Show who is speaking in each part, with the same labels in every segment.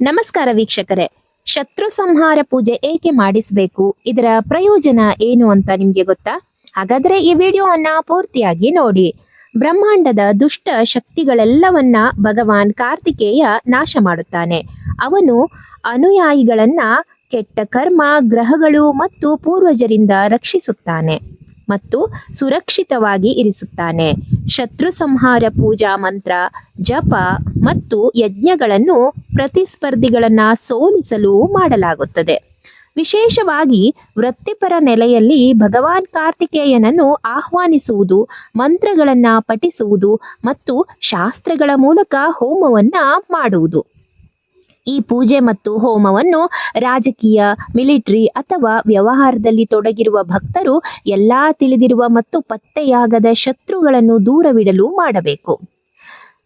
Speaker 1: ನಮಸ್ಕಾರ ವೀಕ್ಷಕರೇ. ಶತ್ರು ಸಂಹಾರ ಪೂಜೆ ಏಕೆ ಮಾಡಿಸಬೇಕು? ಇದರ ಪ್ರಯೋಜನ ಏನು ಅಂತ ನಿಮ್ಗೆ ಗೊತ್ತಾ? ಹಾಗಾದ್ರೆ ಈ ವಿಡಿಯೋವನ್ನ ಪೂರ್ತಿಯಾಗಿ ನೋಡಿ. ಬ್ರಹ್ಮಾಂಡದ ದುಷ್ಟ ಶಕ್ತಿಗಳೆಲ್ಲವನ್ನ ಭಗವಾನ್ ಕಾರ್ತಿಕೇಯ ನಾಶ ಮಾಡುತ್ತಾನೆ. ಅವನು ಅನುಯಾಯಿಗಳನ್ನ ಕೆಟ್ಟ ಕರ್ಮ, ಗ್ರಹಗಳು ಮತ್ತು ಪೂರ್ವಜರಿಂದ ರಕ್ಷಿಸುತ್ತಾನೆ. ಮತ್ತು ಸುರಕ್ಷಿತವಾಗಿ ಇರಿಸುತ್ತಾನೆ. ಶತ್ರು ಸಂಹಾರ, ಪೂಜಾ ಮಂತ್ರ, ಜಪ ಮತ್ತು ಯಜ್ಞಗಳನ್ನು ಪ್ರತಿಸ್ಪರ್ಧಿಗಳನ್ನ ಸೋಲಿಸಲು ಮಾಡಲಾಗುತ್ತದೆ. ವಿಶೇಷವಾಗಿ ವೃತ್ತಿಪರ ನೆಲೆಯಲ್ಲಿ ಭಗವಾನ್ ಕಾರ್ತಿಕೇಯನನ್ನು ಆಹ್ವಾನಿಸುವುದು, ಮಂತ್ರಗಳನ್ನು ಪಠಿಸುವುದು ಮತ್ತು ಶಾಸ್ತ್ರಗಳ ಮೂಲಕ ಹೋಮವನ್ನ ಮಾಡುವುದು. ಈ ಪೂಜೆ ಮತ್ತು ಹೋಮವನ್ನು ರಾಜಕೀಯ, ಮಿಲಿಟರಿ ಅಥವಾ ವ್ಯವಹಾರದಲ್ಲಿ ತೊಡಗಿರುವ ಭಕ್ತರು ಎಲ್ಲಾ ತಿಳಿದಿರುವ ಮತ್ತು ಪತ್ತೆಯಾಗದ ಶತ್ರುಗಳನ್ನು ದೂರವಿಡಲು ಮಾಡಬೇಕು.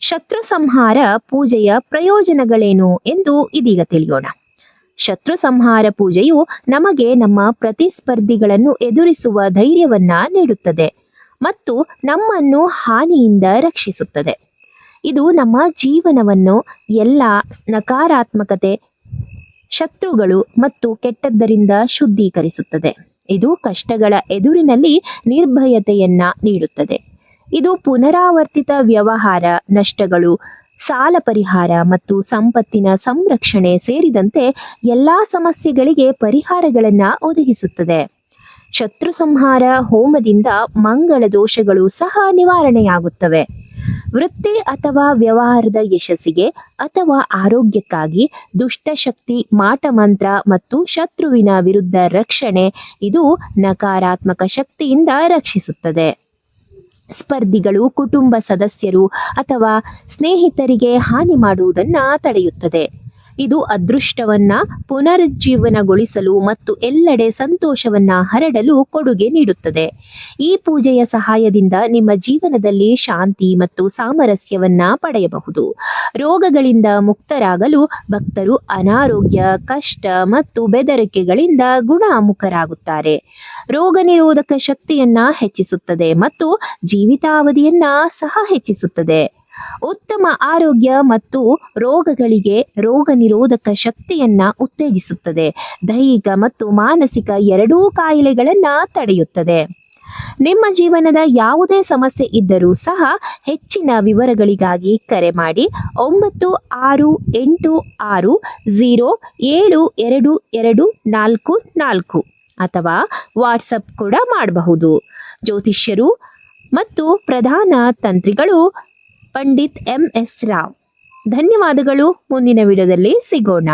Speaker 1: ಶತ್ರು ಸಂಹಾರ ಪೂಜೆಯ ಪ್ರಯೋಜನಗಳೇನು ಎಂದು ಇದೀಗ ತಿಳಿಯೋಣ. ಶತ್ರು ಸಂಹಾರ ಪೂಜೆಯು ನಮಗೆ ನಮ್ಮ ಪ್ರತಿಸ್ಪರ್ಧಿಗಳನ್ನು ಎದುರಿಸುವ ಧೈರ್ಯವನ್ನ ನೀಡುತ್ತದೆ ಮತ್ತು ನಮ್ಮನ್ನು ಹಾನಿಯಿಂದ ರಕ್ಷಿಸುತ್ತದೆ. ಇದು ನಮ್ಮ ಜೀವನವನ್ನು ಎಲ್ಲ ನಕಾರಾತ್ಮಕತೆ, ಶತ್ರುಗಳು ಮತ್ತು ಕೆಟ್ಟದ್ದರಿಂದ ಶುದ್ಧೀಕರಿಸುತ್ತದೆ. ಇದು ಕಷ್ಟಗಳ ಎದುರಿನಲ್ಲಿ ನಿರ್ಭಯತೆಯನ್ನ ನೀಡುತ್ತದೆ. ಇದು ಪುನರಾವರ್ತಿತ ವ್ಯವಹಾರ, ನಷ್ಟಗಳು, ಸಾಲ ಪರಿಹಾರ ಮತ್ತು ಸಂಪತ್ತಿನ ಸಂರಕ್ಷಣೆ ಸೇರಿದಂತೆ ಎಲ್ಲ ಸಮಸ್ಯೆಗಳಿಗೆ ಪರಿಹಾರಗಳನ್ನು ಒದಗಿಸುತ್ತದೆ. ಶತ್ರು ಸಂಹಾರ, ಹೋಮದಿಂದ ಮಂಗಳ ದೋಷಗಳು ಸಹ ನಿವಾರಣೆಯಾಗುತ್ತವೆ. ವೃತ್ತಿ ಅಥವಾ ವ್ಯವಹಾರದ ಯಶಸ್ಸಿಗೆ ಅಥವಾ ಆರೋಗ್ಯಕ್ಕಾಗಿ ದುಷ್ಟಶಕ್ತಿ, ಮಾಟಮಂತ್ರ ಮತ್ತು ಶತ್ರುವಿನ ವಿರುದ್ಧ ರಕ್ಷಣೆ ಇದು ನಕಾರಾತ್ಮಕ ಶಕ್ತಿಯಿಂದ ರಕ್ಷಿಸುತ್ತದೆ. ಸ್ಪರ್ಧಿಗಳು, ಕುಟುಂಬ ಸದಸ್ಯರು ಅಥವಾ ಸ್ನೇಹಿತರಿಗೆ ಹಾನಿ ಮಾಡುವುದನ್ನು ತಡೆಯುತ್ತದೆ. ಇದು ಅದೃಷ್ಟವನ್ನ ಪುನರುಜ್ಜೀವನಗೊಳಿಸಲು ಮತ್ತು ಎಲ್ಲೆಡೆ ಸಂತೋಷವನ್ನ ಹರಡಲು ಕೊಡುಗೆ ನೀಡುತ್ತದೆ. ಈ ಪೂಜೆಯ ಸಹಾಯದಿಂದ ನಿಮ್ಮ ಜೀವನದಲ್ಲಿ ಶಾಂತಿ ಮತ್ತು ಸಾಮರಸ್ಯವನ್ನ ಪಡೆಯಬಹುದು. ರೋಗಗಳಿಂದ ಮುಕ್ತರಾಗಲು ಭಕ್ತರು ಅನಾರೋಗ್ಯ, ಕಷ್ಟ ಮತ್ತು ಬೆದರಿಕೆಗಳಿಂದ ಗುಣಮುಖರಾಗುತ್ತಾರೆ. ರೋಗ ನಿರೋಧಕ ಶಕ್ತಿಯನ್ನ ಹೆಚ್ಚಿಸುತ್ತದೆ ಮತ್ತು ಜೀವಿತಾವಧಿಯನ್ನ ಸಹ ಹೆಚ್ಚಿಸುತ್ತದೆ. ಉತ್ತಮ ಆರೋಗ್ಯ ಮತ್ತು ರೋಗಗಳಿಗೆ ರೋಗ ನಿರೋಧಕ ಶಕ್ತಿಯನ್ನ ಉತ್ತೇಜಿಸುತ್ತದೆ. ದೈಹಿಕ ಮತ್ತು ಮಾನಸಿಕ ಎರಡೂ ಕಾಯಿಲೆಗಳನ್ನ ತಡೆಯುತ್ತದೆ. ನಿಮ್ಮ ಜೀವನದ ಯಾವುದೇ ಸಮಸ್ಯೆ ಇದ್ದರೂ ಸಹ ಹೆಚ್ಚಿನ ವಿವರಗಳಿಗಾಗಿ ಕರೆ ಮಾಡಿ ಒಂಬತ್ತು ಆರು ಎಂಟು ಆರು ಝೀರೋ ಏಳು ಎರಡು ಎರಡು ನಾಲ್ಕು ನಾಲ್ಕು ಅಥವಾ ವಾಟ್ಸಪ್ ಕೂಡ ಮಾಡಬಹುದು. ಜ್ಯೋತಿಷ್ಯರು ಮತ್ತು ಪ್ರಧಾನ ತಂತ್ರಿಗಳು ಪಂಡಿತ್ ಎಂ ಎಸ್ ರಾವ್. ಧನ್ಯವಾದಗಳು. ಮುಂದಿನ ವಿಡಿಯೋದಲ್ಲಿ ಸಿಗೋಣ.